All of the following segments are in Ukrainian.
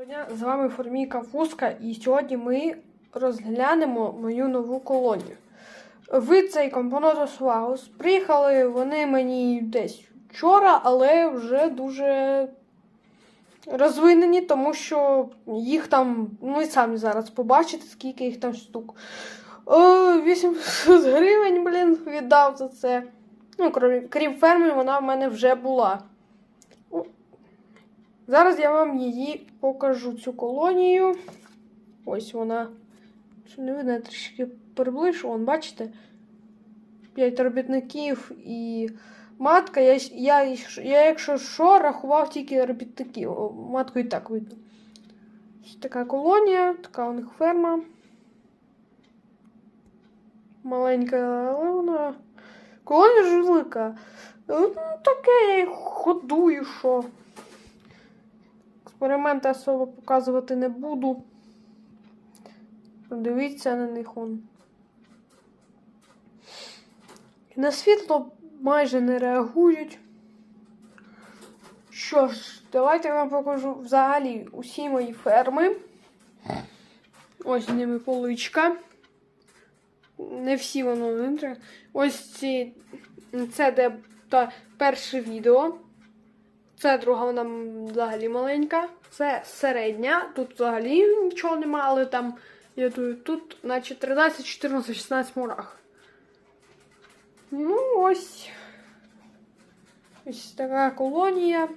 Доброго дня, з вами Формійка Фуска, і сьогодні ми розглянемо мою нову колонію. В цей компонат Ваус приїхали вони мені десь вчора, але вже дуже розвинені, тому що їх там, ну ви самі зараз побачите, скільки їх там штук. О, 800 гривень, блін, віддав за це. Ну, крім ферми, вона в мене вже була. Зараз я вам її покажу, цю колонію. Ось вона. Що не видно, я трішки приближу, вон, бачите? П'ять робітників і матка. Я, я, я, якщо що, рахував тільки робітників. Матку і так видно. Така колонія, така у них ферма. Маленька, але вона. Колонія ж велика. Ну, таке я їх ходую, що. Експерименти особо показувати не буду. Подивіться на них он. На світло майже не реагують. Що ж, давайте я вам покажу взагалі усі мої ферми. Ось ними поличка. Не всі воно не треба. Ось ці. Це де та перше відео. Це друга вона взагалі маленька. Це середня. Тут взагалі нічого нема, але там я тут, тут наче 13, 14, 16 мурах. Ну, ось. Ось така колонія.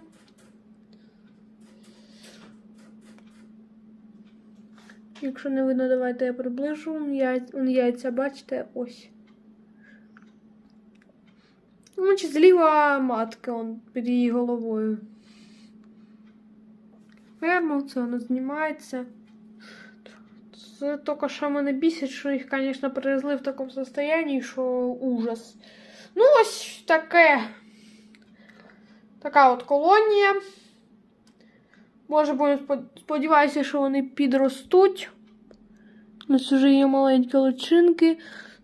Якщо не видно, давайте я приближу. Яйця бачите, ось. Ну, зліва матка он під її головою. Ферма, це вона знімається. Це тільки що мене бісить, що їх, звісно, привезли в такому состоянии, що ужас. Ну, ось таке. Така от колонія. Може, будемо сподіваюся, що вони підростуть. Ось вже є маленькі личинки.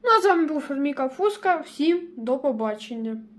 Ну, а з вами був Ферміка Фуска. Всім до побачення.